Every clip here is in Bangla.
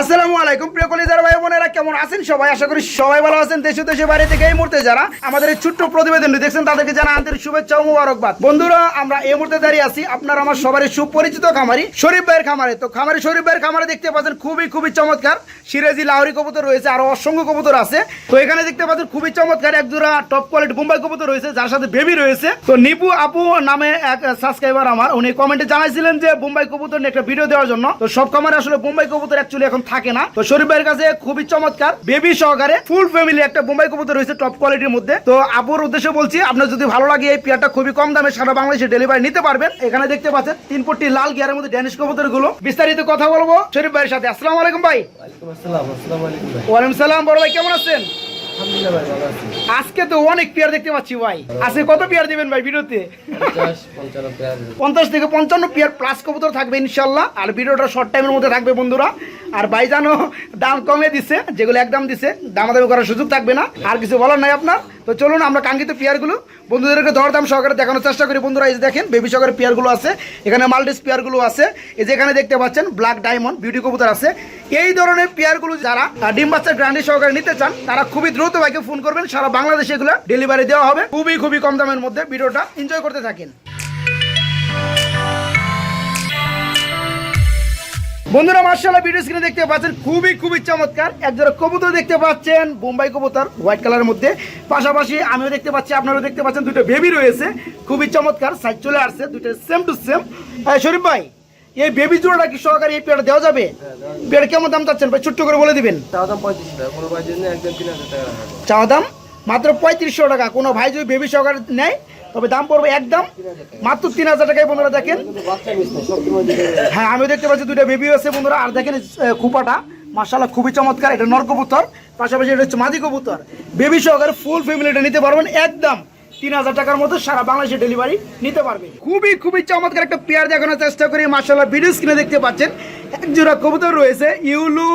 আসসালামু আলাইকুম, প্রিয় কলিজার ভাই বোনেরা, কেমন আছেন সবাই? আশা করি সবাই ভালো আছেন। দেশে দেশে বাইরে থেকে এই মুহূর্তে যারা আমাদের এই ছোট্ট প্রতিবেদনটি দেখছেন, তাদেরকে জানা আন্তরিক শুভেচ্ছা ও মুবারকবাদ। বন্ধুরা, আমরা এই মুহূর্তে দাঁড়িয়ে আছি আপনার আমার সবারই সুপরিচিত খামারি শরীফ ভাইয়ের খামারে। তো খামারি শরীফ ভাইয়ের খামারে দেখতে পাচ্ছেন, খুবই খুবই চমৎকার সিরাজি লাহরি কবুতর রয়েছে, আর অসংখ্য কবুতর আছে। তো এখানে দেখতে পাচ্ছেন, খুবই চমৎকার এক জোড়া টপ কোয়ালিটি বোম্বাই কবুতর রয়েছে, যার সাথে বেবি রয়েছে। তো নিপু আপু নামে এক সাবস্ক্রাইবার আমার, উনি কমেন্টে জানাইছিলেন যে বোম্বাই কবুতর নিয়ে একটা ভিডিও দেওয়ার জন্য। তো সব খামারে আসলে বোম্বাই কবুতর অ্যাকচুয়ালি এখন থাকে না। তো শরীফ ভাইয়ের কাছে খুবই চমৎকার। বেবি সহকারে ফুল ফ্যামিলি একটা বোম্বাই কবুতর রয়েছে টপ কোয়ালিটির মধ্যে। তো আপুর উদ্দেশ্যে বলছি আপনার যদি ভালো লাগে এই পেয়ারটা খুবই কম দামে সারা বাংলাদেশে ডেলিভারি নিতে পারবেন। এখানে দেখতে পাচ্ছেন তিন ফুটটি লাল গিয়ারের মধ্যে ড্যানিশ কবুতরগুলো বিস্তারিত কথা বলব শরীফ ভাইয়ের সাথে। আসসালামু আলাইকুম ভাই। ওয়ালাইকুম আসসালাম আসসালামু আলাইকুম ভাই। ওয়ালাইকুম সালাম বড় ভাই কেমন আছেন? আজকে তো অনেক পেয়ার দেখতে পাচ্ছি ভাই। আজকে কত পেয়ার দিবেন ভাই ভিডিওতে? পঞ্চাশ থেকে পঞ্চান্ন পেয়ার প্লাস কবুতর থাকবে ইনশাল্লাহ। আর ভিডিওটা শর্ট টাইমের মধ্যে থাকবে বন্ধুরা। আর ভাইজানও দাম কমে দিছে যেগুলো একদম দিছে দামাদামি করার সুযোগ থাকবে না। আর কিছু বলার নাই আপনার। তো চলুন আমরা কাঙ্ক্ষিত পেয়ারগুলো বন্ধুদেরকে দরদাম সহকারে দেখানোর চেষ্টা করি। বন্ধুরা এই দেখেন বেবি সহকারে পেয়ারগুলো আছে। এখানে মাল্টিস পেয়ারগুলো আছে। এই যে এখানে দেখতে পাচ্ছেন ব্ল্যাক ডায়মন্ড বিউটি কবুতর আছে। এই ধরনের পেয়ারগুলো যারা ডিম বাচ্চা গ্রান্ডি সহকারে নিতে চান তারা খুবই দ্রুত ভাইকে ফোন করবেন, সারা বাংলাদেশে এগুলো ডেলিভারি দেওয়া হবে। খুবই খুবই কম দামের মধ্যে ভিডিওটা এনজয় করতে থাকেন। বন্ধুরা মার্শাল্লাহ ভিডিও স্ক্রিনে দেখতে পাচ্ছেন, খুবই খুবই চমৎকার। একজোড়া কবুতর দেখতে পাচ্ছেন, বোম্বাই কবুতর হোয়াইট কালারের মধ্যে। পাশাপাশি আমিও দেখতে পাচ্ছি, আপনারাও দেখতে পাচ্ছেন, দুটো বেবি রয়েছে। খুবই চমৎকার সাইজ চলে আসছে, দুটো সেম টু সেম শরীফ ভাই এই বেবি জোড়াটা কি সহকারে এই পেয়ারটা দেওয়া যাবে? পেয়ার কেমন দাম চাচ্ছেন ভাই? ছোট্ট করে বলে দিবেন। চাওয়া দাম মাত্র পঁয়ত্রিশশো টাকা। কোনো ভাই যদি বেবি সহকারে নেয় তবে দাম পড়বে একদম মাত্র তিন হাজার টাকায় বন্ধুরা দেখেন। হ্যাঁ আমি দেখতে পাচ্ছি দুইটা বেবি আছে বন্ধুরা। আর দেখেন খুপাটা। মার্শাল্লাহ খুবই চমৎকার। এটা নর কবুতর। পাশাপাশি এটা হচ্ছে মাদি কবুতর। বেবি সহকারে ফুল ফ্যামিলিটা নিতে পারবেন একদম তিন হাজার টাকার মতো সারা বাংলাদেশে ডেলিভারি নিতে পারবে। খুবই খুবই চমৎকার একটা পেয়ার দেখানোর চেষ্টা করি। মার্শাল্লাহ ভিডিও স্ক্রিনে দেখতে পাচ্ছেন। এক জোড়া কবুতর রয়েছে ইউলু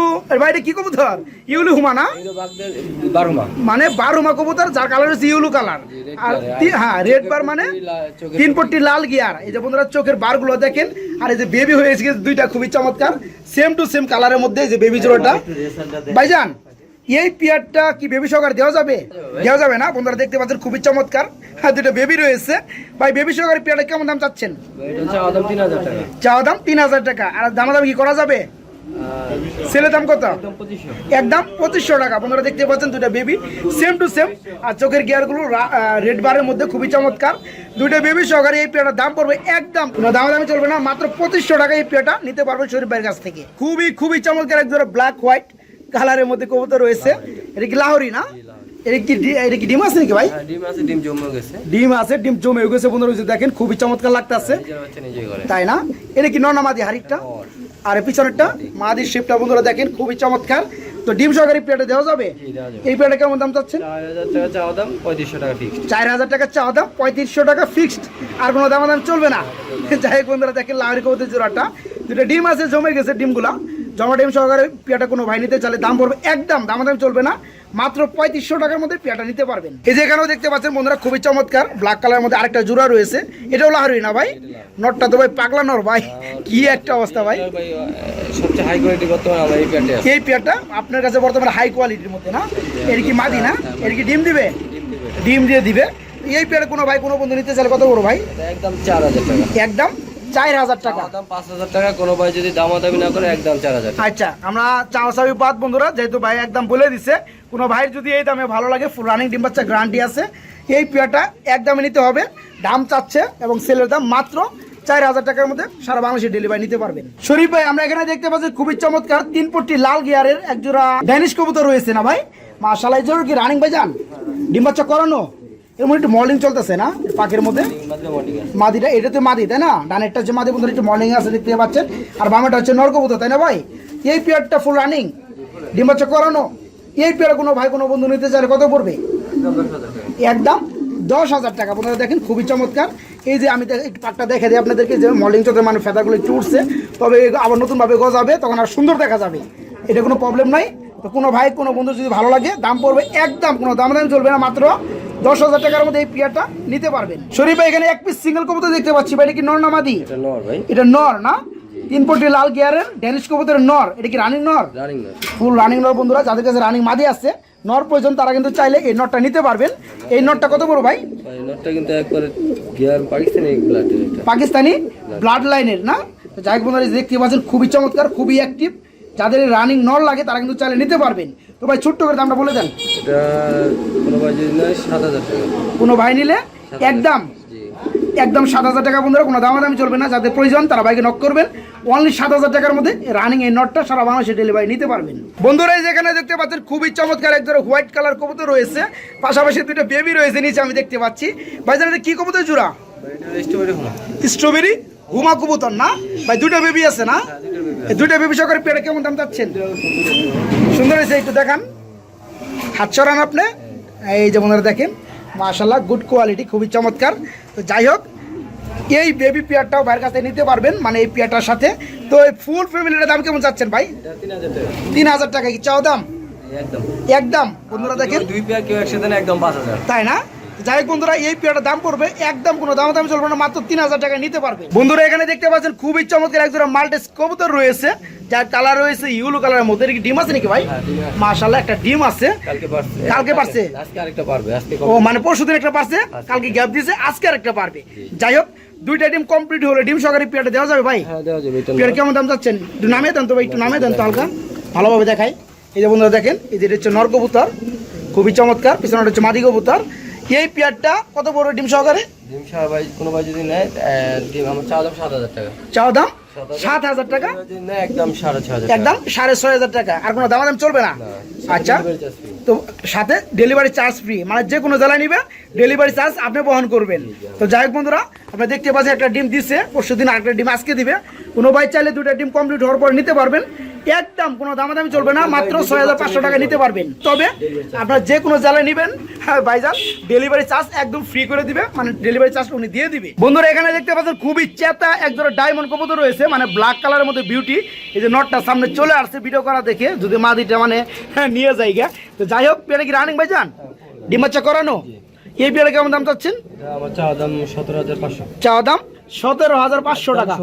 বাইরে কি কবুতর? ইউলু হুমানা এগুলো বাঘদের বারো মা মানে বারোমা কবুতর যার কালার হচ্ছে ইউলু কালার আর হ্যাঁ রেড বার মানে তিন পট্টি লাল গিয়ার এই যে বন্ধুরা চোখের বারগুলো দেখেন। আর এই যে বেবি হয়েছে দুইটা খুবই চমৎকার। সেম টু সেম কালারের মধ্যে এই যে বেবি জোড়াটা। ভাইজান এই পিয়ারটা কি বেবি সহকারে দেওয়া যাবে? দেওয়া যাবে না বন্ধুরা দেখতে পাচ্ছেন খুবই চমৎকার। হ্যাঁ দুটো বেবি রয়েছে। ভাই বেবি সহকারে পিয়ারটা কেমন দাম চাচ্ছেন? চাওয়া দাম তিন হাজার টাকা। আর দামাদাম কি করা যাবে? ছেলে দাম কত? একদম পঁচিশশো। টাকা। আপনারা দেখতে পাচ্ছেন দুইটা বেবি সেম টু সেম আর চোখের গিয়ারগুলো রেড বারের মধ্যে খুবই চমৎকার। দুইটা বেবি সহকারে এই পেয়ারটার দাম পড়বে একদম। দাম দামি চলবে না মাত্র পঁচিশশো টাকা এই পেয়ারটা নিতে পারবেন শরীফ ভাইয়ের কাছ থেকে। খুবই খুবই চমৎকার এক ধরনের ব্ল্যাক হোয়াইট কালারের মধ্যে কবুতর রয়েছে। এটা কি লাহরি না? এটা কি এটা কি ডিম আছে নাকি ভাই? হ্যাঁ ডিম আছে ডিম জমে গেছে। ডিম আছে ডিম জমে গেছে বন্ধুরা দেখেন খুবই চমৎকার লাগতেছে। তাই না? এটা কি আর পিছনেরটা মাদির শেপটা বন্ধুরা দেখেন খুবই চমৎকার। তো ডিম সহকারে প্লেটে দেওয়া যাবে। এই প্লেটে কেমন দাম চাচ্ছেন? চার হাজার টাকা চাওয়া দাম পঁয়ত্রিশশো টাকা ফিক্সড আর কোনো দাম দাম চলবে না। যাই হোক বন্ধুরা দেখেন লাহরি কবুতর জোড়াটা। দুটো ডিম আছে জমে গেছে ডিমগুলা। জমা ডিম সহকারে পিয়াটা কোনো ভাই নিতে চাইলে দাম পড়বে একদম দাম দাম চলবে না। মাত্র পঁয়ত্রিশশো টাকার মধ্যে পিয়াটা নিতে পারবেন। এই যে এখানেও দেখতে পাচ্ছেন বন্ধুরা খুবই চমৎকার। ব্ল্যাক কালারের মধ্যে আরেকটা জোড়া রয়েছে। এটাও লাহরি না ভাই? নটটা তো ভাই পাগলা নর ভাই। কি একটা অবস্থা ভাই। ভাই আহ, সবচেয়ে হাই কোয়ালিটি বর্তমানে এই পেয়ারটা আপনার কাছে বর্তমানে হাই কোয়ালিটির মধ্যে না? এর কি মাদি না? এর কি ডিম দিবে? ডিম দিয়ে দিবে। এই পেয়ারে কোনো ভাই কোনো বন্ধু নিতে চাইলে কত বড় ভাই? একদম চার হাজার টাকা। একদম? চার হাজার টাকা। দাম পাঁচ হাজার টাকা কোনো ভাই যদি দামাদামি না করে একদম চার হাজার আচ্ছা আমরা চাওয়াচাবি বাদ বন্ধুরা যেহেতু ভাই একদম বলে দিছে কোনো ভাইয়ের যদি এই দামে ভালো লাগে ফুল রানিং ডিম বাচ্চা গ্যারান্টি আছে এই পেয়ারটা একদমে নিতে হবে। দাম চাচ্ছে এবং সেলের দাম মাত্র চার হাজার টাকার মধ্যে সারা বাংলাদেশে ডেলিভারি নিতে পারবেন। শরীফ ভাই আমরা এখানে দেখতে পাচ্ছি খুবই চমৎকার তিন পট্টি লাল গিয়ারের এক জোড়া ড্যানিশ কবুতর রয়েছে না ভাই? এই জোড়া কি রানিং ভাই যান ডিম বাচ্চা করানো? মধ্যে একটু মর্নিং চলতেছে না? পাকের মধ্যে? মাদিটা এটা তো মাদি তাই না? ডানেরটা হচ্ছে মাদি বন্ধুরা একটু মর্নিং আছে দেখতে পাচ্ছেন। আর বামেটা হচ্ছে নরকবুতর তাই না ভাই? এই পেয়ারটা ফুল রানিং ডিম বাচ্চা করানো। এই পেয়ার কোনো ভাই কোনো বন্ধু নিতে চাইলে কত পড়বে? একদম দশ হাজার টাকা। বন্ধুরা দেখেন খুবই চমৎকার। এই যে আমি পাকটা দেখে দিই আপনাদেরকে যে মর্নিং চোখে মানে ফেদাগুলো একটু উঠছে। তবে আবার নতুনভাবে গজাবে তখন আর সুন্দর দেখা যাবে। এটা কোনো প্রবলেম নাই। তো কোনো ভাই কোনো বন্ধু যদি ভালো লাগে দাম পড়বে একদম কোনো দাম দাম চলবে না মাত্র দশ হাজার টাকার মধ্যে এই পিয়ারটা নিতে পারবেন। শরীফ ভাই এখানে এক পিস সিঙ্গেল কবুতর দেখতে পাচ্ছি। ভাই এটা কি নর না মাদি? এটা নর না? তিন পটি লাল গিয়ারের ড্যানিশ কবুতরের নর। এটা কি রানিং নর? ফুল রানিং নর বন্ধুরা যাদের কাছে রানিং মাদি আছে নর প্রয়োজন তারা কিন্তু চাইলে এই নটটা নিতে পারবেন। এই নটটা কত বড় ভাই? নটটা কিন্তু একবারে গিয়ার পাকিস্তানি ব্লাডের পাকিস্তানি ব্লাড লাইনের না? যাই বন্ধুরা দেখতে পাচ্ছেন খুবই চমৎকার খুবই অ্যাক্টিভ যাদের রানিং নর লাগে তারা কিন্তু চাইলে নিতে পারবেন। তো ভাই ছোট্ট করে দামটা বলে দেন। এটা কোনো ভাই যদি নেয় সাত হাজার টাকা। কোনো ভাই নিলে একদম একদম সাত হাজার টাকা বন্ধুরা কোনো দামাদামি চলবে না। যাদের প্রয়োজন তারা বাইকে নক করবেন। অনলি সাত হাজার টাকার মধ্যে রানিং এই নটটা সারা বাংলাদেশে ডেলিভারি নিতে পারবেন। বন্ধুরা এই যেখানে দেখতে পাচ্ছেন খুবই চমৎকার এক ধরনের হোয়াইট কালার কবুতর রয়েছে। পাশাপাশি দুটো বেবি রয়েছে নিচে আমি দেখতে পাচ্ছি। ভাইজান এটা কি কবুতর জোড়া? ভাই স্ট্রবেরি হুমা কবুতর না? ভাই দুটো বেবি আছে না? এই দুটো বেবি সহকারে পেটে কেমন দাম চাচ্ছেন? সুন্দর হয়েছে একটু দেখান। হাত ছড়ান আপনি। এই যে বন্ধুরা দেখেন মাশাল্লাহ গুড কোয়ালিটি খুবই চমৎকার। তো যাই হোক এই বেবি পেয়ারটাও ভাইয়ের কাছে নিতে পারবেন মানে এই পেয়ারটার সাথে। তো এই ফুল ফ্যামিলির দাম কেমন চাচ্ছেন ভাই? তিন হাজার টাকা কি চাও দাম? একদম। একদম। বন্ধুরা দেখেন। দুই পেয়ার কেউ একসাথে একদম পাঁচ হাজার। তাই না? যাই হোক বন্ধুরা এই পেয়ারটার দাম পড়বে একদম কোনো দাম দাম চলবে না মাত্র তিন হাজার টাকা নিতে পারবে। বন্ধুরা এখানে দেখতে পাচ্ছেন খুবই চমৎকার একজোড়া মাল্টেস কবুতর রয়েছে যার কালার রয়েছে ইউলো কালারের মধ্যে। কি ডিম আছে নাকি ভাই? হ্যাঁ। মাশাল্লাহ একটা ডিম আছে। কালকে পারছে। কালকে পারছে? আজকে আরেকটা পারবে আজকে ও মানে পরশু দিন একটা পারছে? কালকে গ্যাপ দিয়েছে আজকে আর একটা পারবে যাই হোক দুইটা ডিম কমপ্লিট হলে ডিম সহকারে পেয়ারটা দেওয়া যাবে ভাই? হ্যাঁ দেওয়া যাবে পেয়ার কেমন দাম চাচ্ছেন? একটু নামিয়ে দেন তো ভাই একটু নামে দেন তো হালকা। ভালোভাবে দেখাই। এই যে বন্ধুরা দেখেন এই যে এটা হচ্ছে নর কবুতর। খুবই চমৎকার পিছনে হচ্ছে মাদি কবুতর। এই পেয়ারটা কত বড় ডিম সহকারে? ডিম সার ভাই কোনো ভাই যদি নেয় ডিম আমার চাওয়া দাম সাত হাজার টাকা। চাওয়া দাম সাত হাজার? টাকা? একদম সাড়ে ছ হাজার একদম সাড়ে ছয় হাজার টাকা। আর কোনো দামাদাম চলবে না? আচ্ছা। তো সাথে ডেলিভারি চার্জ ফ্রি মানে যে কোনো জেলায় নিবে ডেলিভারি চার্জ আপনি বহন করবেন। তো যাই হোক বন্ধুরা আপনি দেখতে পাচ্ছেন একটা ডিম দিচ্ছে পরশু দিন আরেকটা ডিম আজকে দিবে। কোনো ভাই চাইলে দুটা ডিম কমপ্লিট হওয়ার পর নিতে পারবেন। একদম কোনো দামাদামি চলবে না মাত্র ছয় হাজার পাঁচশো টাকা নিতে পারবেন। তবে আপনার যে কোনো জেলায় নেবেন হ্যাঁ ভাইজান ডেলিভারি চার্জ একদম ফ্রি করে দিবে মানে ডেলিভারি চার্জ উনি দিয়ে দিবে। বন্ধুরা এখানে দেখতে পাচ্ছেন খুবই চেতা এক ধরনের ডায়মন্ড কবুতর রয়েছে মানে ব্ল্যাক কালারের মধ্যে বিউটি এই যে নটটা সামনে চলে আসছে ভিডিও করা দেখে যদি মা মাদিটা মানে হ্যাঁ, নিয়ে যাই গা। তো যাই হোক পেয়ারে কি রানিং ভাইজান? ডিম বাচ্চা করানো? এই পেয়ারে কেমন দাম চাচ্ছেন? চাওয়া পাঁচশো। দাম সতেরো হাজার পাঁচশো টাকা।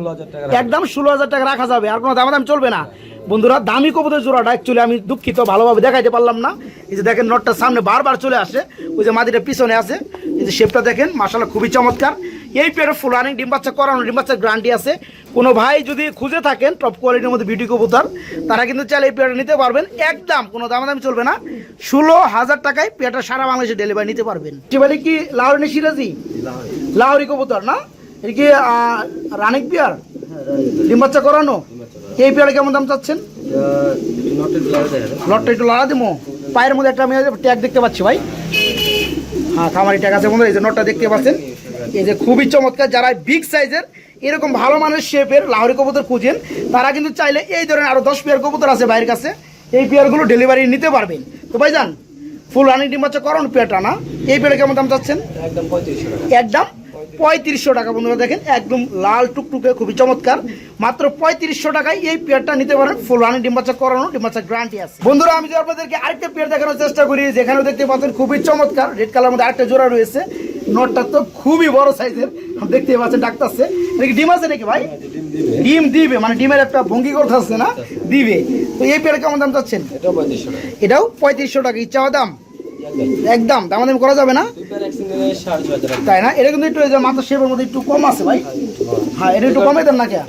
একদম ষোলো হাজার টাকা রাখা যাবে আর কোনো দাম চলবে না। বন্ধুরা দামি কবুতর জোড়াটা অ্যাকচুয়ালি আমি দুঃখিত ভালোভাবে দেখাইতে পারলাম না। এই যে দেখেন নটটা সামনে বারবার চলে আসে। ওই যে মাদিটা পিছনে আছে। এই যে শেপটা দেখেন মাসাল্লাহ খুবই চমৎকার। এই পেয়ারে ফুল রানিং ডিম বাচ্চা করানো ডিম বাচ্চার গ্যারান্টি আছে। কোনো ভাই যদি খুঁজে থাকেন টপ কোয়ালিটির মধ্যে বিউটি কবুতর তারা কিন্তু চাইলে এই পেয়ারটা নিতে পারবেন। একদম কোনো দামাদামি চলবে না। ষোলো হাজার টাকায় পেয়ারটা সারা বাংলাদেশে ডেলিভারি নিতে পারবেন। কি লাহোরি সিরাজি? লাহোরি কবুতর না? এটা কি রানিক পেয়ার? ডিম বাচ্চা করানো? এই পেয়ারে কেমন দাম চাচ্ছেন? লটটা একটু লড়া দেবো পায়ের মধ্যে একটা আমি ট্যাগ দেখতে পাচ্ছি ভাই। হ্যাঁ খামারি ট্যাগ আছে বন্ধু এই যে নটটা দেখতে পাচ্ছেন। এই যে খুবই চমৎকার যারা বিগ সাইজের এরকম ভালো মানের শেপের লাহরি কবুতর খুঁজেন তারা কিন্তু চাইলে এই ধরনের আরও দশ পেয়ার কবুতর আছে বাইরের কাছে। এই পেয়ারগুলো ডেলিভারি নিতে পারবেন। তো ভাই যান ফুল রানিং ডিম বাচ্চা করানো পেয়ারটা না? এই পেয়ারে কেমন দাম চাচ্ছেন? একদম একদম পঁয়ত্রিশশো টাকা বন্ধুরা দেখেন একদম লাল টুকটুকে খুবই চমৎকার। মাত্র পঁয়ত্রিশশো টাকায় এই পেয়ারটা নিতে পারেন ফুল রানি ডিম বাচ্চা করানো ডিম বাচ্চা গ্যারান্টি আছে। বন্ধুরা আমি আপনাদেরকে আরেকটা পেয়ার দেখানোর চেষ্টা করি যেখানেও দেখতে পাচ্ছেন খুবই চমৎকার রেড কালার মধ্যে আরেকটা জোড়া রয়েছে। নটটা তো খুবই বড় সাইজের দেখতে পাচ্ছেন ডাক্তারছে নাকি ডিম আছে নাকি ভাই? ডিম দিবে। মানে ডিমের একটা ভঙ্গি করতে আসছে না দিবে। তো এই পেয়ারে কেমন দাম চাচ্ছেন? এটাও পঁয়ত্রিশশো টাকা। ইচ্ছা দাম? একদম দামাদামি করা যাবে না? তাই না? এটা কিন্তু একটু মাত্র শেপের মধ্যে একটু কম আছে ভাই। হ্যাঁ এটা একটু কমে দেন না কে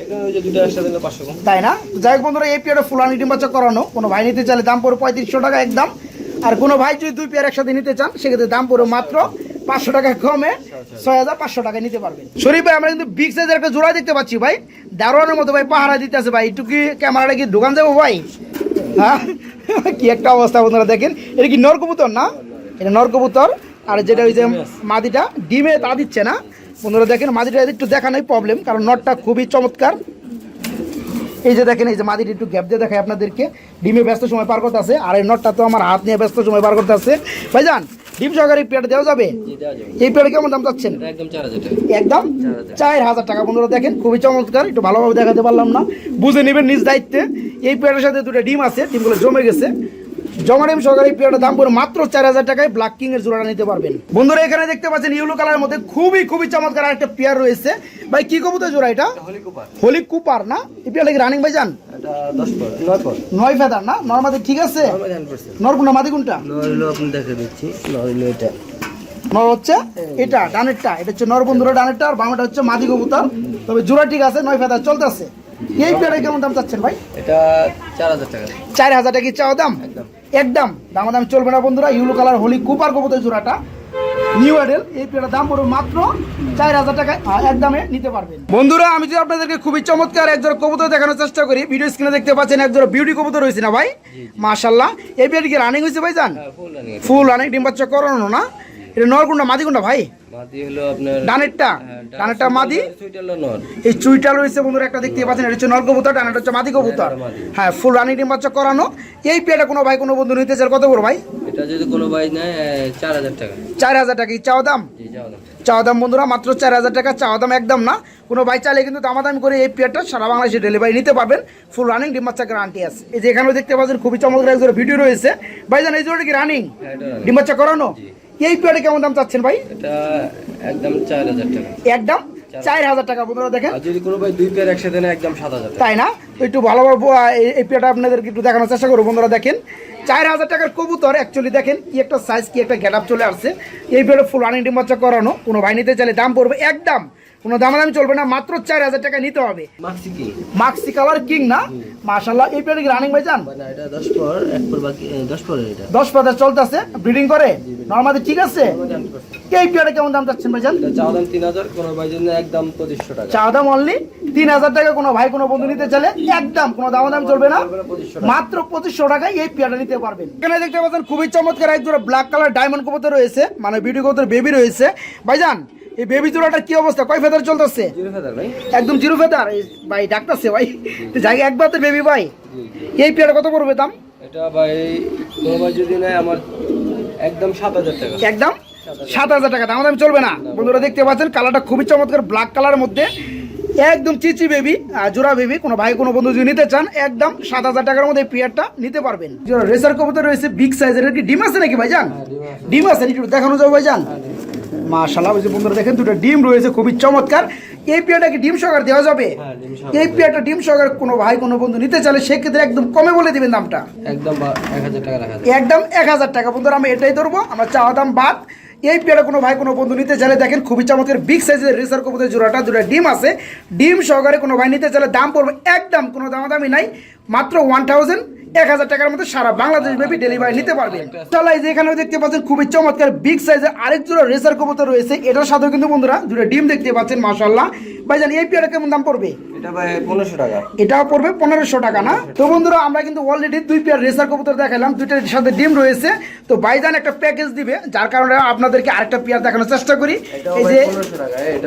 তাই না? যাই হোক বন্ধুরা এই পেয়ারে ফুলানি ডিম বাচ্চা করানো কোনো ভাই নিতে চাইলে দাম পড়ে পঁয়ত্রিশশো টাকা একদম। আর কোনো ভাই যদি দুই পেয়ার একসাথে নিতে চান সেক্ষেত্রে দাম পড়ে মাত্র পাঁচশো টাকা কমে ছয় হাজার পাঁচশো টাকা নিতে পারবেন। শরীফ ভাই আমরা কিন্তু বিগ সাইজের একটা জোড়া দেখতে পাচ্ছি ভাই। দারোয়ানের মতো ভাই পাহারা দিতে আছে ভাই। একটু কি ক্যামেরাটা কি দোকান যাব ভাই? হ্যাঁ? কি একটা অবস্থা বন্ধুরা দেখেন। এটা কি নর কবুতর না? এটা নর কবুতর আর যেটা ওই যে মাদিটা ডিমে তা দিচ্ছে না। বন্ধুরা দেখেন মাদিটা একটু দেখা নাই প্রবলেম কারণ নটটা খুবই চমৎকার। এই যে দেখেন এই যে মাদিটা একটু গ্যাপ দিয়ে দেখায় আপনাদেরকে। ডিমে ব্যস্ত সময় পার করতে আছে আর এই নটটা তো আমার হাত নিয়ে ব্যস্ত সময় পার করতে আছে। ভাইজান ডিম সহকারে পেট দেওয়া যাবে? এই পেটে কেমন দাম চাচ্ছেন? একদম চার হাজার টাকা। বন্ধুরা দেখেন খুবই চমৎকার। একটু ভালোভাবে দেখাতে পারলাম না। বুঝে নেবেন নিজ দায়িত্বে। এই পেটের সাথে দুটো ডিম আছে ডিমগুলো জমে গেছে। জমাডিম সহকারে এই পেয়ারটার দাম পড়ে মাত্র চার হাজার টাকায় ব্ল্যাক কিং এর জোড়াটা নিতে পারবেন। বন্ধুরা এখানে দেখতে পাচ্ছেন ইউলো কালারের মধ্যে খুবই খুবই চমৎকার একটা পেয়ার রয়েছে। ভাই কি কবুতর জোড়া এটা? হোলি কুপার। না? এই পেয়ারটা কি রানিং ভাই যান নয় ফেদার না? নর্মাদি ঠিক আছে? ধান করছে নর কোনটা মাদি কোনটা? দেখে দিচ্ছি এটা। নর হচ্ছে এটা ডানেরটা। এটা হচ্ছে নর বন্ধুরা ডানেরটা আর বামেটা হচ্ছে মাদি কবুতর। তবে জোড়া ঠিক আছে নয় ফেদার চলতেছে। এই কেমন দাম চাচ্ছেন ভাই? এটা চার হাজার টাকা। চার হাজার টাকা কি চাও দাম? একদম। একদম দামাদাম চলবে না বন্ধুরা ইউলো কালার হোলি কুপার কবুতর জোড়াটা। নিউ অ্যাডেল এই পেয়ারের দাম পড়বে মাত্র চার হাজার টাকায় আহ, একদমে নিতে পারবেন। বন্ধুরা আমি যদি আপনাদেরকে খুবই চমৎকার একজোড়া কবুতর দেখানোর চেষ্টা করি ভিডিও স্ক্রিনে দেখতে পাচ্ছেন একজোড়া বিউটি কবুতর রয়েছে না ভাই? মাশাল্লাহ এই পেয়ারটি কি রানিং হয়েছে ভাই জান ফুল রানিং ফুল রানিং ডিম বাচ্চা করানো না? এটা নরকুন্ডা মাদি কোনটা ভাই? মাদি হলো আপনার ডানেরটা। ডানেরটা মাদি। সুইট নর। এই চুইটা রয়েছে বন্ধুরা একটা দেখতে পাচ্ছেন এটা হচ্ছে নর কবুতর ডানেরটা হচ্ছে মাদি কবুতর। হ্যাঁ ফুল রানিং ডিম বাচ্চা করানো। এই পেয়ারটা কোনো ভাই কোনো বন্ধু নিতে কত ভাই? এটা যদি কোনো ভাই নেয় চার হাজার টাকা। চার হাজার টাকা কি চাওয়া দাম? জি যাও না চাওয়া দাম বন্ধুরা মাত্র চার হাজার টাকা চাওয়া দাম একদম না। কোনো বাইক চাইলে কিন্তু দামাদামি করে এই পেয়ারটা সারা বাংলাদেশে ডেলিভারি নিতে পারবেন। ফুল রানিং ডিম বাচ্চা গ্যারান্টি আছে। এই যে এখানেও দেখতে পাচ্ছেন খুবই চমৎকার একজোড়া ভিডিও রয়েছে। ভাই জান এই জোড়া কি রানিং হ্যাঁ ডিম বাচ্চা করানো? এই পেয়ারে কেমন দাম চাচ্ছেন ভাই? এটা একদম চার হাজার টাকা। একদম চার হাজার টাকা বন্ধুরা দেখেন। যদি কোনো ভাই দুই পেয়ার একসাথে নেয় একদম সাত হাজার তাই না? তো একটু ভালোভাবে এই- পেয়ারটা আপনাদেরকে একটু দেখানোর চেষ্টা করব বন্ধুরা দেখেন। চার হাজার টাকার কবুতর অ্যাকচুয়ালি দেখেন কি একটা সাইজ কি একটা গ্যাট চলে আসছে। এই পেয়ারে ফুল রানিং ডিম বাচ্চা করানো কোনো ভাই নিতে চাইলে দাম পড়বে একদম কোনো দামাদামি চলবে না মাত্র চার হাজার টাকা নিতে হবে। মাক্সি কি কালার কিং না? মাশাল্লাহ এই রানিং ভাই যান দশ পর চলতেছে ব্রিডিং করে? নর্মালি ঠিক আছে? এই কেমন দাম চাচ্ছেন ভাই যান চাওয়া দাম তিন হাজার কোনো ভাই জন্য একদম পঁচিশশো টাকা। চা দাম অনলি তিন হাজার টাকা কোনো ভাই কোনো বন্ধু নিতে চাইলে একদম কোনো দাম দাম চলবে না। মাত্র পঁচিশশো টাকায় এই পেয়ারটা নিতে পারবেন। এখানে দেখতে পাচ্ছেন খুবই চমৎকার এক জোড়া ব্ল্যাক কালার ডায়মন্ড কবুতর রয়েছে মানে বিউটি কবুতর বেবি রয়েছে। ভাইজান এই বেবি জোড়াটার কি অবস্থা? কয় ফেদার চলতেছে? একদম জিরো ফেদার ভাই ডাকতেছে ভাই। তো জায়গা একবার তো বেবি ভাই। এই পেয়ারটা কত পড়বে দাম? এটা ভাই ভাই যদি নেয় আমার একদম সাত হাজার টাকা। একদম? সাত হাজার টাকা। দাম দাম চলবে না। বন্ধুরা দেখতে পাচ্ছেন কালারটা খুবই চমৎকার ব্ল্যাক কালারের মধ্যে। একদম চিচি বেবি জোড়া বেবি কোনো ভাই কোনো বন্ধু যদি নিতে চান একদম সাত হাজার টাকার মধ্যে পেয়ারটা নিতে পারবেন। রেসার কবুতর রয়েছে বিগ সাইজের কি ডিম আছে নাকি ভাইজান? ডিম আছে। একটু দেখানো যাবে ভাইজান? মাশাল্লাহ ওই যে বন্ধুরা দেখেন দুটো ডিম রয়েছে খুবই চমৎকার। এই পেয়ারটা কি ডিম সহকার দেওয়া যাবে? হ্যাঁ। এই পেয়ারটা ডিম সহকার কোনো ভাই কোনো বন্ধু নিতে চাইলে সেক্ষেত্রে একদম কমে বলে দিবেন দামটা। একদম এক হাজার টাকা একদম এক হাজার টাকা। বন্ধুরা আমি এটাই ধরবো আমরা চাওয়া দাম বাদ এই পেয়ারে কোনো ভাই কোনো বন্ধু নিতে চাইলে দেখেন খুবই চমৎকার বিগ সাইজের রেসার কবুতর জোড়াটা দুটা ডিম আছে। ডিম সহকারে কোনো ভাই নিতে চাইলে দাম পড়বে একদম কোনো দামাদামি নাই মাত্র ওয়ান থাউজেন্ড এক হাজার টাকার মধ্যে সারা বাংলাদেশ ব্যাপী ডেলিভারি নিতে পারবেন চলাই যে দেখতে পাচ্ছেন, খুবই চমৎকার বিগ সাইজের আরেক জোড়া রেসার কবুতর রয়েছে। এটার সাথেও কিন্তু বন্ধুরা দুটো ডিম দেখতে পাচ্ছেন মাসাল্লাহ ভাইজান, এই পেয়ারে কেমন দাম পড়বে? এটা ভাই পনেরোশো টাকা। এটাও পড়বে টাকা না? তো বন্ধুরা আমরা কিন্তু অলরেডি দুই পেয়ার রেসার কবুতর দেখালাম দুইটার সাথে ডিম রয়েছে। তো বাইজান একটা প্যাকেজ দিবে যার কারণে আপনাদেরকে আরেকটা পেয়ার দেখানোর চেষ্টা করি। এই যে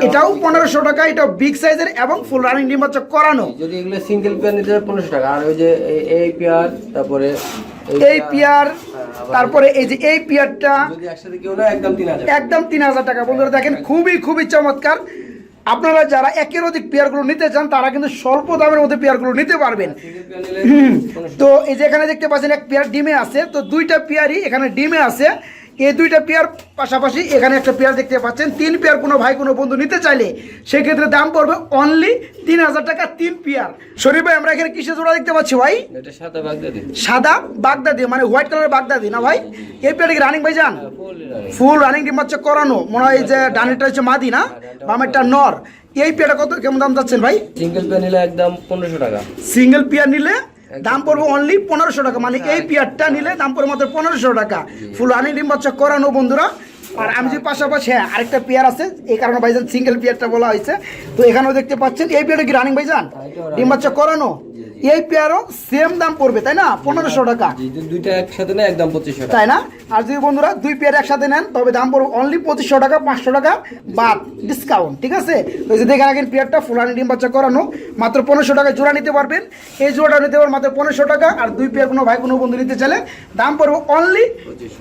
এটাও- টাকা এটাও বিগ সাইজের এবং ফুল রানিং ডিম বাচ্চা করানো। যদি এগুলো সিঙ্গেল পেয়ার নিতে হয় পনেরোশো টাকা আর ওই যে এই- পেয়ার তারপরে এই পেয়ার তারপরে এই যে এই পেয়ারটা একদম তিন হাজার টাকা। বন্ধুরা দেখেন খুবই খুবই চমৎকার। আপনারা যারা একের অধিক পেয়ারগুলো নিতে চান তারা কিন্তু স্বল্প দামের মধ্যে পেয়ারগুলো নিতে পারবেন। তো এই যে এখানে দেখতে পাচ্ছেন এক পেয়ার ডিমে আছে। তো দুইটা পেয়ারই এখানে ডিমে আছে। এই দুইটা পেয়ার পাশাপাশি এখানে একটা পেয়ার দেখতে পাচ্ছেন। তিন পেয়ার কোনো ভাই কোনো বন্ধু নিতে চাইলে সেক্ষেত্রে দাম পড়বে অনলি তিন হাজার টাকা তিন পেয়ার শরীফ ভাই আমরা এখানে কিসে জোড়া দেখতে পাচ্ছি ভাই? সাদা বাগদাদি। মানে হোয়াইট কালার বাগদাদি না ভাই? এই পেয়ারটা কি রানিং ভাই যান ফুল রানিং ডিম হচ্ছে করানো। মনে হয় যে ডানেরটা হচ্ছে মাদি না? বামেরটা নর। এই পেয়ারটা কত কেমন দাম যাচ্ছেন ভাই? সিঙ্গেল পেয়ার নিলে একদম পনেরোশো টাকা। সিঙ্গেল পেয়ার নিলে দাম পড়বে অনলি পনেরোশো টাকা। মানে এই পেয়ারটা নিলে দাম পড়বে মাত্র পনেরোশো টাকা। ফুল রানি ডিম বাচ্চা করানো বন্ধুরা। আর আমি যে পাশাপাশি হ্যাঁ আরেকটা পেয়ার আছে। এই কারণে ভাইজান সিঙ্গেল পেয়ারটা বলা হয়েছে। তো এখানেও দেখতে পাচ্ছেন এই পেয়ারটা কি রানিং ভাইজান? ডিম বাচ্চা করানো? এই পেয়ারও সেম দাম পড়বে তাই না? পনেরোশো টাকা। দুইটা একসাথে না একদম পঁচিশশো তাই না? আর যদি বন্ধুরা দুই পেয়ার একসাথে নেন তবে দাম পড়বে অনলি পঁচিশশো টাকা পাঁচশো টাকা বাদ ডিসকাউন্ট ঠিক আছে? তো এই যে দেখে রাখেন পেয়ারটা ফুলানি ডিম বাচ্চা করানো মাত্র পনেরোশো টাকা জোড়া নিতে পারবেন। এই জোড়াটা নিতে পারবেন মাত্র পনেরোশো টাকা আর দুই পেয়ার কোনো ভাই কোনো বন্ধু নিতে চাইলে দাম পড়বে অনলি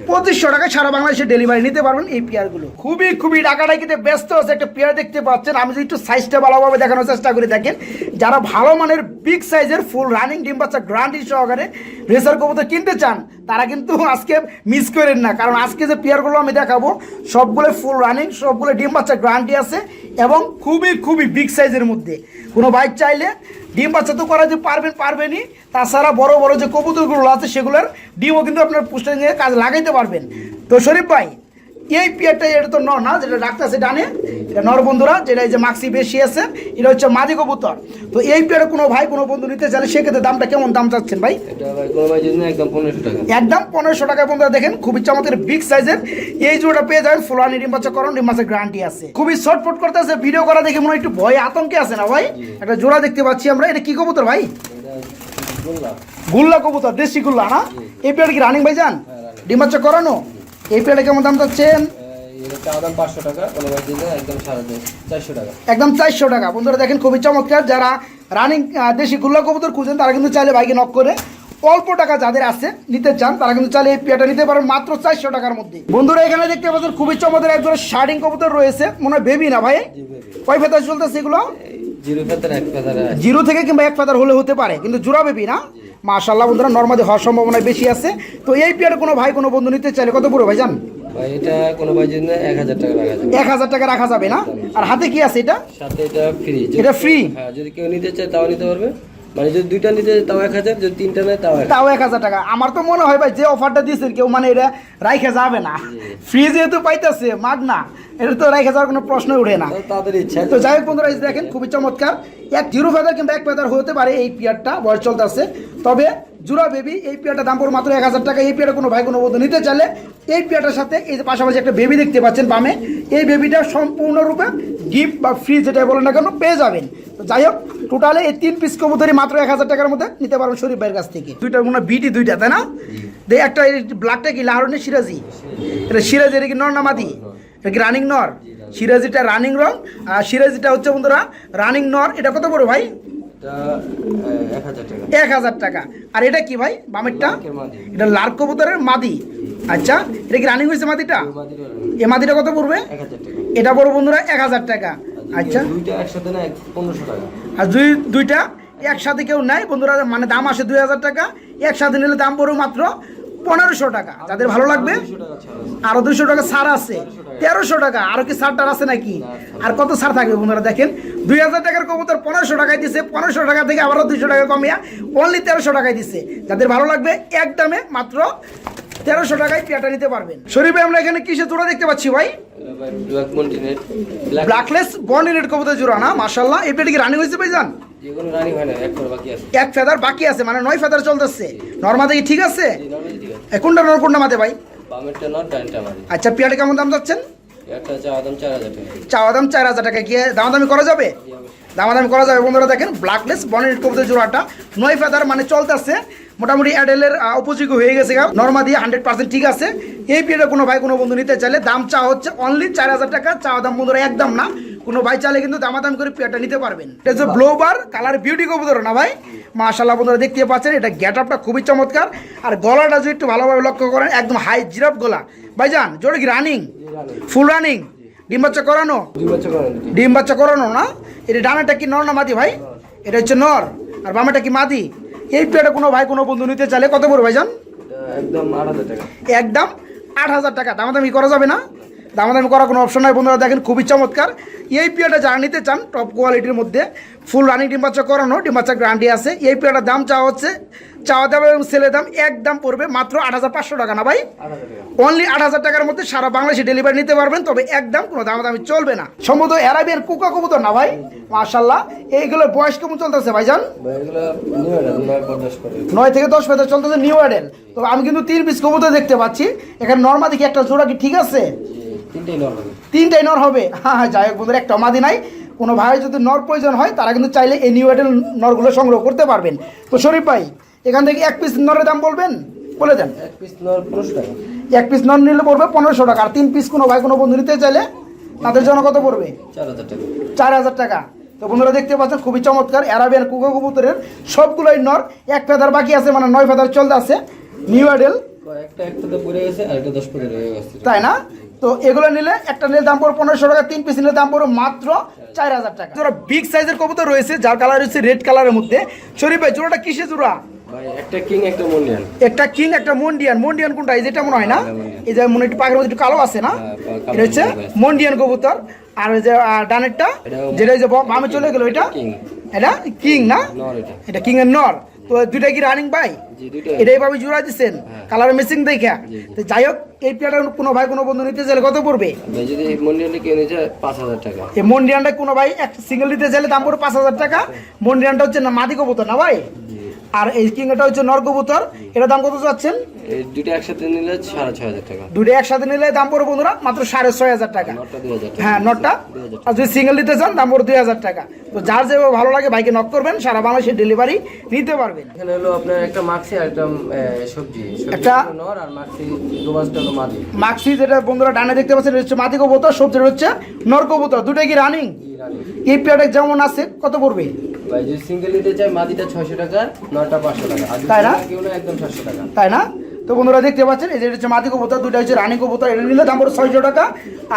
পঁচিশশো টাকা। সারা বাংলাদেশে ডেলিভারি নিতে পারবেন এই পেয়ারগুলো। খুবই খুবই ডাকাডাকিতে ব্যস্ত আছে একটা পেয়ার দেখতে পাচ্ছেন। আমি যদি একটু সাইজটা ভালোভাবে দেখানোর চেষ্টা করে দেখেন যারা ভালো মানের বিগ সাইজের ফুল রানিং ডিম বাচ্চা গ্রান্টি সহকারে রেসার কবুতর কিনতে চান, তারা কিন্তু আজকে মিস করেন না। কারণ আজকে যে পেয়ারগুলো আমি দেখাবো, সবগুলো ফুল রানিং সবগুলো ডিম বাচ্চা গ্রান্টি আছে এবং খুবই খুবই বিগ সাইজের মধ্যে। কোনো বাইক চাইলে ডিম বাচ্চা তো করা যে পারবেন, পারবেনই। তাছাড়া বড় বড় যে কবুতরগুলো আছে, সেগুলোর ডিমও কিন্তু আপনার পুষ্টিংয়ে কাজ লাগাইতে পারবেন। তো শরীফ ভাই এই পেয়ারটা এটা তো নর না যেটা ডাক্তার আছে ডানে এটা নর বন্ধুরা যেটা এই যে মাক্সি বেশি আছে এটা হচ্ছে মাদি কবুতর। তো এই পেয়ারে কোনো ভাই কোনো বন্ধু নিতে চাইলে সেক্ষেত্রে দামটা কেমন দাম চাচ্ছেন ভাই? একদম পনেরোশো টাকা। বন্ধুরা দেখেন খুবই চমৎকার বিগ সাইজের এই জোড়াটা পেয়ে যাবেন ফুলানি ডিম বাচ্চা করণ ডিম বাচ্চা গ্যারান্টি আছে। খুবই শর্টফট করতে আছে ভিডিও করা দেখে মনে হয় একটু ভয় আতঙ্কে আছে না ভাই? একটা জোড়া দেখতে পাচ্ছি আমরা এটা কি কবুতর ভাই? গুল্লা। কবুতর দেশি গুল্লা না? এই পেয়ার কি রানিং ভাই যান running। ডিম বাচ্চা করানো? এই পেয়ারে কেমন দাম চাচ্ছেন? একদম চারশো টাকা। বন্ধুরা দেখেন খুবই চমৎকার। যারা রানিং দেশি গুল্লা কবুতর খুঁজেন তারা কিন্তু চাইলে বাইকে নক করে অল্প টাকা যাদের আছে নিতে চান তারা কিন্তু চাইলে এই পেয়াটা নিতে পারেন মাত্র চারশো টাকার মধ্যে। বন্ধুরা এখানে দেখতে পাচ্ছেন খুবই চমৎকার একজন শার্টিং কবুতর রয়েছে। মনে হয় বেবি না ভাই? কয় ফেতার চলতেছে এগুলো? জিরো থেকে কিংবা এক ফেতার হলে হতে পারে কিন্তু জোড়া বেবি না? মাশাল্লাহ বন্ধুরা নর্মাদি হওয়ার সম্ভাবনা বেশি আছে। তো এই পেয়ারে কোনো ভাই কোনো বন্ধু নিতে চাইলে কত পুরো ভাই জান ভাই এটা কোনো ভাই জন্য এক হাজার টাকা রাখা যাবে। এক হাজার টাকা রাখা যাবে না? আর হাতে কি আছে এটা? সাথে এটা ফ্রি এটা free? হ্যাঁ যদি কেউ নিতে চায় তাও নিতে পারবে। মানে যদি দুইটা নিতে তাও এক হাজার যদি তিনটা নেয় তাও তাও এক হাজার টাকা। আমার তো মনে হয় ভাই যে অফারটা দিয়েছেন কেউ মানে এটা রাইখে যাবে না। ফ্রি যেহেতু পাইতেছে মাগ না। এটা তো রাইখে যাওয়ার কোনো প্রশ্নই উঠে না। তাদের ইচ্ছা। তো যাই হোক বন্ধুরা দেখেন খুবই চমৎকার। এক জিরো ফেদার কিংবা এক ফেদার হতে পারে এই পিয়ারটা বয়স চলতেছে। তবে জুরা বেবি এই পিয়ারটা দাম পড়বে মাত্র এক হাজার টাকা। এই পিয়ারটা কোনো ভাই কোনো বন্ধু নিতে চাইলে এই পিয়ারটার সাথে এই যে পাশাপাশি একটা বেবি দেখতে পাচ্ছেন বামে। এই বেবিটা সম্পূর্ণরূপে গিফট বা ফ্রি যেটা বলেন না কেন পেয়ে যাবেন। তো যাই হোক টোটালে এই তিন পিস কবুতরই মাত্র এক হাজার টাকার মধ্যে নিতে পারবেন শরীফ ভাইয়ের কাছ থেকে। দুইটা মনে বিটি দুইটা তাই না? দে একটা ব্ল্যাকটা কি লাহরনের সিরাজি? এটা সিরাজি এটা কি নর না নামাদি এটা কি রানিং নর? সিরাজিটা রানিং রং আর সিরাজিটা হচ্ছে বন্ধুরা রানিং নর। এটা কত বড় ভাই? এক হাজার টাকা। আর এটা কি ভাই? বামেরটা? এটা লার্ক কবুতরের মাদি। আচ্ছা এটা কি রানিং হয়েছে মাদিটা? এ মাদিটা কত পড়বে? এক হাজার টাকা। এটা বড় বন্ধুরা এক হাজার টাকা। আচ্ছা দুইটা একসাথে নেয় পনেরোশো টাকা। আর দুই দুইটা একসাথে কেউ নেয় বন্ধুরা মানে দাম আসে দুই হাজার টাকা। একসাথে নিলে দাম পড়বে মাত্র পনেরোশো টাকা। যাদের ভালো লাগবে আরও দুইশো টাকা ছাড় আছে তেরোশো টাকা। আরও কি ছাড় টার আছে নাকি? আর কত ছাড় থাকবে বন্ধুরা দেখেন। দুই হাজার টাকার কবুতর পনেরোশো টাকায় দিছে পনেরোশো টাকা থেকে আবারও দুশো টাকা কমিয়া অনলি তেরোশো টাকায় দিছে। যাদের ভালো লাগবে এক দামে মাত্র তেরোশো টাকায় পেয়াটা নিতে পারবেন। শরীফে আমরা এখানে কিসে জোড়া দেখতে পাচ্ছি ভাই? ব্ল্যাকলেস বন রেড কবুতর জোড়া না মার্শাল্লাহ এই পেটে কি রানিং হয়েছে ভাই জান এক ফেদার বাকি আছে। মানে নয় ফেদার চলতেছে। ঠিক আছে? এই নর্মালি ঠিক কোনটা নর কোনটা মাতে ভাই? আচ্ছা পেয়াটা কেমন দাম যাচ্ছেন চার হাজার টাকা। চাওয়া দাম চার হাজার টাকা। গিয়ে দামাদামি করা যাবে? দামাদামি করা যাবে। বন্ধুরা দেখেন ব্ল্যাকলেস বনেট কবুতর জোড়াটা নয় ফেদার মানে চলতেছে। মোটামুটি অ্যাডেলের উপযোগী হয়ে গেছে নর্মা দিয়ে হান্ড্রেড পার্সেন্ট ঠিক আছে। এই পিরিয়ডে কোনো ভাই কোনো বন্ধু নিতে চাইলে দাম চা হচ্ছে অনলি চার হাজার টাকা। চা দাম বন্ধুরা একদম না। কোনো ভাই চাইলে কিন্তু দামাদাম করে পেয়ারটা নিতে পারবেন। এটা হচ্ছে ব্লোবার কালার বিউটি কবুতর না ভাই? মাশাল্লাহ বন্ধুরা দেখতে পাচ্ছেন এটা গেট আপটা খুবই চমৎকার। আর গলাটা যদি একটু ভালোভাবে লক্ষ্য করেন একদম হাই জিরাফ গলা। ভাইজান জোরে কি রানিং ফুল রানিং ডিম বাচ্চা করেন। ডিম বাচ্চা করানো না? এটা ডানাটা কি নর না মাদি ভাই? এটা হচ্ছে নর। আর বামাটা কি মাদি? এই পেটে কোনো ভাই কোনো বন্ধু নিতে চাইলে কত পড়বে ভাইজান? একদম আট হাজার টাকা। একদম আট হাজার টাকা। দামাদামি করা যাবে না? দামাদামি করার কোনো অপশন নাই। বন্ধুরা দেখেন, খুবই চমৎকার। এই পেয়ারটা যারা নিতে চান টপ কোয়ালিটির মধ্যে ফুল রানিং ডিম বাচ্চা করানো, ডিম বাচ্চা গ্যারান্টি আছে। এই পেয়ারটার দাম চাওয়া হচ্ছে, চাওয়া দাম এবং সেলের দাম একদম পড়বে মাত্র আট হাজার পাঁচশো টাকা না ভাই? অনলি আট হাজার টাকার মধ্যে সারা বাংলাদেশে ডেলিভারি নিতে পারবেন, তবে একদম কোনো দামাদামি চলবে না। সম্ভবত অ্যারাবিয়ান কুকা কবুতর না ভাই? মাশাল্লাহ এইগুলোর বয়স কেমন চলতেছে ভাইজান? নিয়ে থেকে দশ পেতে চলতেছে নিউ অ্যাডেল তো আমি কিন্তু তিন পিস কবুতর দেখতে পাচ্ছি। এখানে নর্মা দেখি একটা জোড়া কি ঠিক আছে? তিনটেই নর হবে। হ্যাঁ হ্যাঁ যাই হোক বন্ধুরা একটা মাদি নাই। কোনো ভাই যদি নর প্রয়োজন হয় তারা কিন্তু চাইলে এই নিউ অ্যাডেল নরগুলো সংগ্রহ করতে পারবেন। তো শরীফ ভাই এখান থেকে এক পিস নরের দাম বলবেন? বলে দেন। এক পিস নর পনেরোশো টাকা। এক পিস নন নিলে পড়বে পনেরোশো টাকা। আর তিন পিস কোনো ভাই কোনো বন্ধু নিতে চাইলে তাদের জন্য কত পড়বে? চার হাজার টাকা। চার হাজার টাকা। তো বন্ধুরা দেখতে পাচ্ছেন খুবই চমৎকার অ্যারাবিয়ান কুকো কবুতরের সবগুলোই নর। এক ফেদার বাকি আছে মানে নয় ফেদার চলতে আছে। নিউ অ্যাডেল একটা একটা তো পড়ে গেছে আর একটা দশ পনেরো গেছে। তাই না? তো এগুলো নিলে একটা নিলে দাম পড়বে পনেরোশো টাকা তিন পিস নিলে দাম পড়বে মাত্র চার হাজার টাকা। জোড়া বিগ সাইজের কবুতর রয়েছে যার কালার হচ্ছে রেড কালারের মধ্যে। শরীফ ভাই জোড়াটা কিসে জোড়া? একটা কিং একটা মন্ডিয়ান একটা কিং একটা মন্ডিয়ান মন্ডিয়ান কোনটা? এই যেটা মনে হয় না? এই যে মনে হয় একটু পাখির মধ্যে একটু কালো আছে না? হ্যাঁ, এটা হচ্ছে মন্ডিয়ান কবুতর। আর ওই যে ডানেরটা যেটা এই যে বামে চলে গেল এটা এটা? কিং না? এটা। এটা কিং এর নর। তো দুইটা কি রানিং ভাই এটাই ভাবে জোড়া দিচ্ছেন। কালার মেসিং দেখা। তো যাই হোক এই প্লেয়ারটা কোনো ভাই কোনো বন্ধু নিতে চাইলে কত পড়বে? যদি মন্ডিয়ানটা কিনে যায় পাঁচ হাজার টাকা। এই মন্ডিয়ানটা কোনো ভাই এক সিঙ্গেল নিতে চাইলে দাম পড়বে পাঁচ হাজার টাকা। মন্ডিয়ানটা হচ্ছে না মাদি কবুতর না ভাই? আর এই কিংটা হচ্ছে নর কবুতর এটা দাম কত চাচ্ছেন? এই দুইটা একসাথে নিলে সাড়ে ছয় হাজার টাকা। দুটো একসাথে নিলে দাম পড়বে বন্ধুরা মাত্র সাড়ে ছয় হাজার টাকা। হ্যাঁ নটটা। আর যদি সিঙ্গেল নিতে চান দাম পড়বে দুই হাজার টাকা। তো যার যেভাবে ভালো লাগে বাইকে নক করবেন সারা বাংলাদেশে ডেলিভারি নিতে পারবেন। এখানে হলো আপনার একটা মাক্সি আর একটা সবজি। একটা- নর আর মাক্সি দুবাসটা হলো মাদি। মাক্সি যেটা বন্ধুরা ডানে দেখতে পাচ্ছেন এটা হচ্ছে মাটি কবুতর সবজি হচ্ছে নর কবুতর। দুটাই কি রানিং এই পেয়ারটা যেমন আছে কত পড়বে? ভাই যদি সিঙ্গেল নিতে চাই মাদিটা ছয়শো টাকা নটা পাঁচশো টাকা। তাই না? একদম সাতশো টাকা। তাই না? তো বন্ধুরা দেখতে পাচ্ছেন এই যে হচ্ছে মাটি কবুতর দুটা হচ্ছে রানী কবুতর এটা নিলে দাম পড়বে ছয়শো টাকা।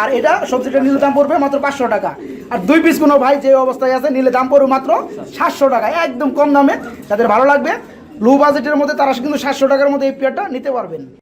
আর এটা সবজিটা নিলে দাম পড়বে মাত্র পাঁচশো টাকা। আর দুই পিস কোনো ভাই যে অবস্থায় আছে নিলে দাম পড়বে মাত্র সাতশো টাকা। একদম কম দামে। তাদের ভালো লাগবে লো বাজেটের মধ্যে তারা কিন্তু সাতশো টাকার মধ্যে এই পেয়ারটা নিতে পারবেন।